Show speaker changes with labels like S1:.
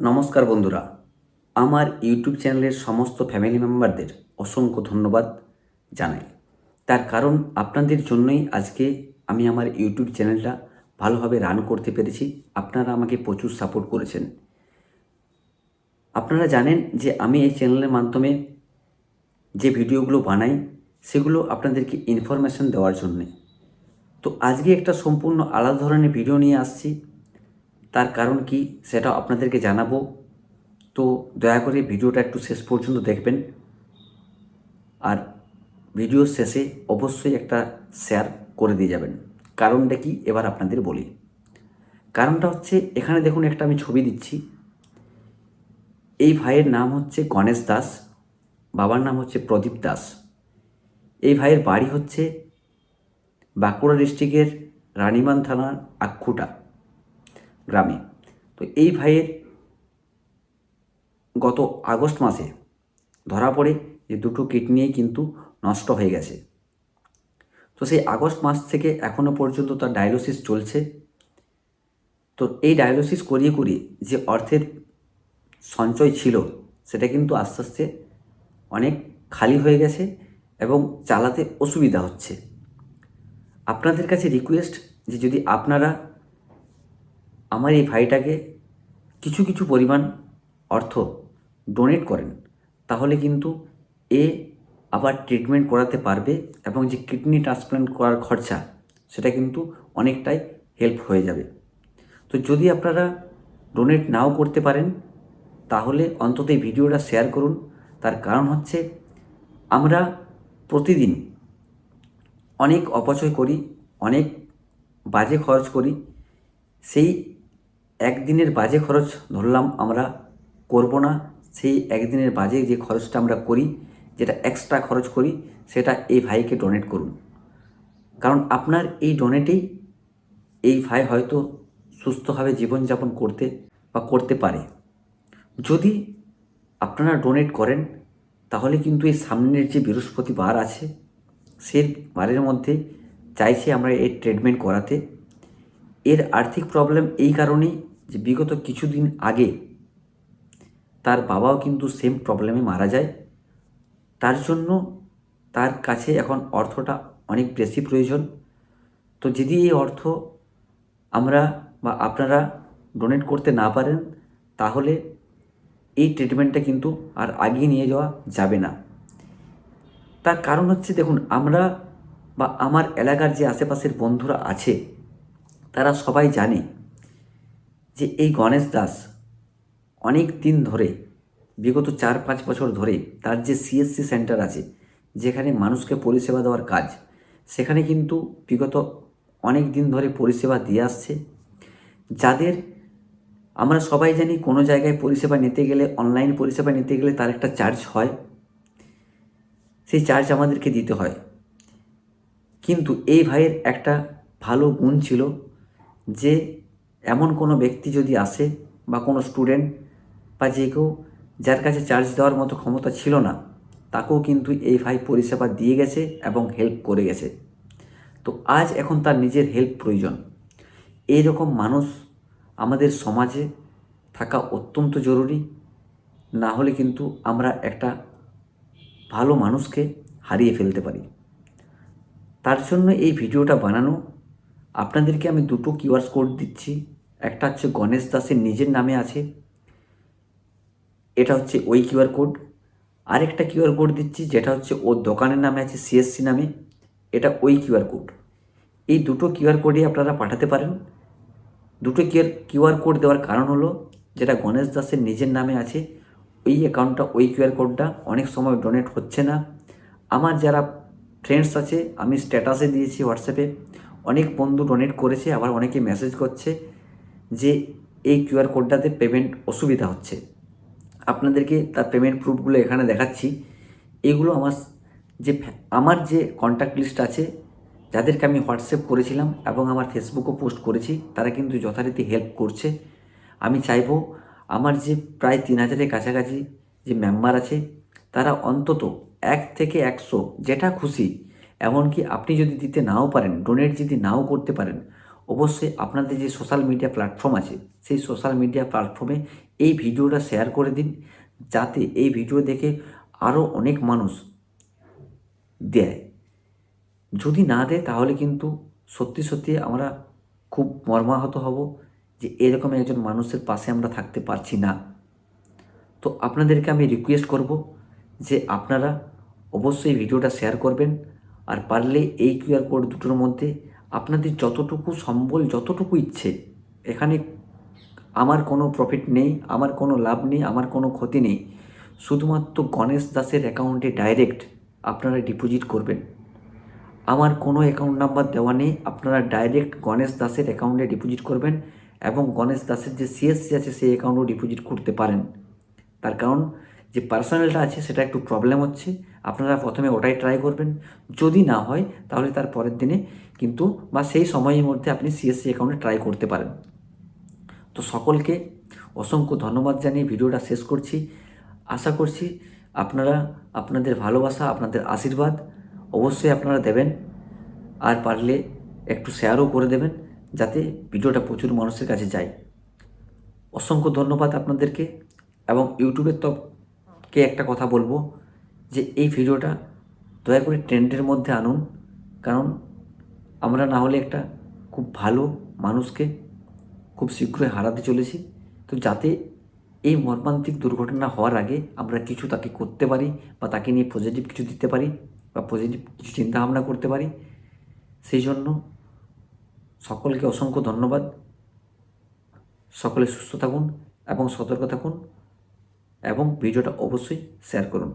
S1: নমস্কার বন্ধুরা। আমার ইউটিউব চ্যানেলের সমস্ত ফ্যামিলি মেম্বারদের অসংখ্য ধন্যবাদ জানাই। তার কারণ আপনাদের জন্যই আজকে আমি আমার ইউটিউব চ্যানেলটা ভালোভাবে রান করতে পেরেছি। আপনারা আমাকে প্রচুর সাপোর্ট করেছেন। আপনারা জানেন যে আমি এই চ্যানেলের মাধ্যমে যে ভিডিওগুলো বানাই, সেগুলো আপনাদেরকে ইনফরমেশন দেওয়ার জন্যে। তো আজকে একটা সম্পূর্ণ আলাদা ধরনের ভিডিও নিয়ে আসছি। তার কারণ কি সেটা আপনাদেরকে জানাব। তো দয়া করে ভিডিওটা একটু শেষ পর্যন্ত দেখবেন। আর ভিডিওর শেষে অবশ্যই একটা শেয়ার করে দিয়ে যাবেন। কারণটা কি এবার আপনাদের বলি। কারণটা হচ্ছে এখানে দেখুন একটা আমি ছবি দিচ্ছি। এই ভাইয়ের নাম হচ্ছে গণেশ দাস, বাবার নাম হচ্ছে প্রদীপ দাস। এই ভাইয়ের বাড়ি হচ্ছে বাঁকুড়া ডিস্ট্রিক্টের রানীবান থানার আক্ষুটা গ্রামে। তো এই ভাইয়ের গত আগস্ট মাসে ধরা পড়ে যে দুটো কিডনিই কিন্তু নষ্ট হয়ে গেছে। তো সেই আগস্ট মাস থেকে এখনও পর্যন্ত তার ডায়ালিসিস চলছে। তো এই ডায়ালিসিস করিয়ে করিয়ে যে অর্থের সঞ্চয় ছিল, সেটা কিন্তু আস্তে আস্তে অনেক খালি হয়ে গেছে এবং চালাতে অসুবিধা হচ্ছে। আপনাদের কাছে রিকোয়েস্ট যে যদি আপনারা আমার এই ভাইটাকে কিছু কিছু পরিমাণ অর্থ ডোনেট করেন, তাহলে কিন্তু এ আবার ট্রিটমেন্ট করাতে পারবে এবং যে কিডনি ট্রান্সপ্লান্ট করার খরচা, সেটা কিন্তু অনেকটাই হেল্প হয়ে যাবে। তো যদি আপনারা ডোনেট নাও করতে পারেন, তাহলে অন্তত এই ভিডিওটা শেয়ার করুন। তার কারণ হচ্ছে আমরা প্রতিদিন অনেক অপচয় করি, অনেক বাজে খরচ করি, সেই একদিনের বাজে খরচ ধরলাম আমরা করব না। সেই একদিনের বাজে যে খরচটা আমরা করি, যেটা এক্সট্রা খরচ করি, সেটা এই ভাইকে ডোনেট করুন। কারণ আপনার এই ডোনেটেই এই ভাই হয়তো সুস্থভাবে জীবনযাপন করতে বা করতে পারে। যদি আপনারা ডোনেট করেন, তাহলে কিন্তু এই সামনের যে বৃহস্পতিবার আছে, সে বারের মধ্যে চাইছি আমরা এর ট্রিটমেন্ট করাতে। এর আর্থিক প্রবলেম এই কারণেই যে বিগত কিছুদিন আগে তার বাবাও কিন্তু সেম প্রবলেমে মারা যায়। তার জন্য তার কাছে এখন অর্থটা অনেক বেশি প্রয়োজন। তো যদি এই অর্থ আমরা বা আপনারা ডোনেট করতে না পারেন, তাহলে এই ট্রিটমেন্টটা কিন্তু আর আগিয়ে নিয়ে যাওয়া যাবে না। তার কারণ হচ্ছে দেখুন, আমরা বা আমার এলাকার যে আশেপাশের বন্ধুরা আছে তারা সবাই জানে যে এই গণেশ দাস অনেক দিন ধরে, বিগত চার পাঁচ বছর ধরে তার যে সিএসসি সেন্টার আছে, যেখানে মানুষকে পরিষেবা দেওয়ার কাজ, সেখানে কিন্তু বিগত অনেক দিন ধরে পরিষেবা দিয়ে আসছে। যাদের আমরা সবাই জানি কোনো জায়গায় পরিষেবা নিতে গেলে অনলাইন পরিষেবা নিতে গেলে তার একটা চার্জ হয়। সেই চার্জ আমাদেরকে দিতে হয়। কিন্তু এই ভাইয়ের একটা ভালো গুণ ছিল যে এমন কোনো ব্যক্তি যদি আসে বা কোনো স্টুডেন্ট বা যে কেউ যার কাছে চার্জ দেওয়ার মতো ক্ষমতা ছিল না, তাকেও কিন্তু এই ভাই পরিষেবা দিয়ে গেছে এবং হেল্প করে গেছে। তো আজ এখন তার নিজের হেল্প প্রয়োজন। এই রকম মানুষ আমাদের সমাজে থাকা অত্যন্ত জরুরি। না হলে কিন্তু আমরা একটা ভালো মানুষকে হারিয়ে ফেলতে পারি। তার জন্য এই ভিডিওটা বানানো আপনাদেরকে আমি দুটো কিউআর কোড দিচ্ছি। একটা হচ্ছে গণেশ দাসের নিজের নামে আছে। এটা হচ্ছে ওই কিউআর কোড। আরেকটা কিউআর কোড দিচ্ছি যেটা হচ্ছে ওর দোকানের নামে আছে সিএসসি নামে। এটা ওই কিউআর কোড। এই দুটো কিউআর কোডই আপনারা পাঠাতে পারেন। দুটো কিউআর কিউআর কোড দেওয়ার কারণ হলো যেটা গণেশ দাসের নিজের নামে আছে, ওই অ্যাকাউন্টটা, ওই কিউআর কোডটা অনেক সময় ডোনেট হচ্ছে না। আমার যারা ফ্রেন্ডস আছে, আমি স্ট্যাটাসে দিয়েছি হোয়াটসঅ্যাপে। অনেক বন্ধু ডোনেট করেছে, আবার অনেকে মেসেজ করছে যে এই কিউআর কোডটাতে পেমেন্ট অসুবিধা হচ্ছে। আপনাদেরকে তার পেমেন্ট প্রুফগুলো এখানে দেখাচ্ছি। এগুলো আমার যে আমার যে কন্ট্যাক্ট লিস্ট আছে, যাদেরকে আমি হোয়াটসঅ্যাপ করেছিলাম এবং আমার ফেসবুকও পোস্ট করেছি, তারা কিন্তু যথারীতি হেল্প করছে। আমি চাইব আমার যে প্রায় তিন হাজারের কাছাকাছি যে মেম্বার আছে, তারা অন্তত এক থেকে একশো, যেটা খুশি এমনকি আপনি যদি দিতে নাও পারেন ডোনেট যদি নাও করতে পারেন, অবশ্যই আপনাদের যে সোশ্যাল মিডিয়া প্ল্যাটফর্ম আছে, সেই সোশ্যাল মিডিয়া প্ল্যাটফর্মে এই ভিডিওটা শেয়ার করে দিন, যাতে এই ভিডিও দেখে আরও অনেক মানুষ দেয়। যদি না দেয়, তাহলে কিন্তু সত্যি সত্যি আমরা খুব মর্মাহত হব যে এরকম একজন মানুষের পাশে আমরা থাকতে পারছি না। তো আপনাদেরকে আমি রিকোয়েস্ট করব যে আপনারা অবশ্যই ভিডিওটা শেয়ার করবেন আর পারলে এই কিউআর কোড দুটোর মধ্যে আপনাদের যতটুকু সম্বল, যতটুকু ইচ্ছে, এখানে আমার কোনো প্রফিট নেই, আমার কোনো লাভ নেই, আমার কোনো ক্ষতি নেই। শুধুমাত্র গণেশ দাসের অ্যাকাউন্টে ডাইরেক্ট আপনারা ডিপোজিট করবেন। আমার কোনো অ্যাকাউন্ট নাম্বার দেওয়া নেই, আপনারা ডাইরেক্ট গণেশ দাসের অ্যাকাউন্টে ডিপোজিট করবেন এবং গণেশ দাসের যে সিএসসি আছে সেই অ্যাকাউন্টও ডিপোজিট করতে পারেন। তার কারণ যে পার্সোনালটা আছে সেটা একটু প্রবলেম হচ্ছে। আপনারা প্রথমে ওটাই ট্রাই করবেন। যদি না হয়, তাহলে তার পরের দিনে কিন্তু বা সেই সময়ের মধ্যে আপনি সিএসসি অ্যাকাউন্টে ট্রাই করতে পারেন। তো সকলকে অসংখ্য ধন্যবাদ জানিয়ে ভিডিওটা শেষ করছি। আশা করছি আপনারা আপনাদের ভালোবাসা, আপনাদের আশীর্বাদ অবশ্যই আপনারা দেবেন। আর পারলে একটু শেয়ারও করে দেবেন, যাতে ভিডিওটা প্রচুর মানুষের কাছে যায়। অসংখ্য ধন্যবাদ আপনাদেরকে। এবং ইউটিউবের তরফকে একটা কথা বলব যে এই ভিডিওটা দয়া করে ট্রেন্ডের মধ্যে আনুন। কারণ আমরা না হলে একটা খুব ভালো মানুষকে খুব শীঘ্রই হারাতে চলেছি। তো যাতে এই মর্মান্তিক দুর্ঘটনা হওয়ার আগে আমরা কিছু তাকে করতে পারি বা তাকে নিয়ে পজিটিভ কিছু দিতে পারি বা পজিটিভ কিছু চিন্তাভাবনা করতে পারি। সেই জন্য সকলকে অসংখ্য ধন্যবাদ। সকলে সুস্থ থাকুন এবং সতর্ক থাকুন এবং ভিডিওটা অবশ্যই শেয়ার করুন।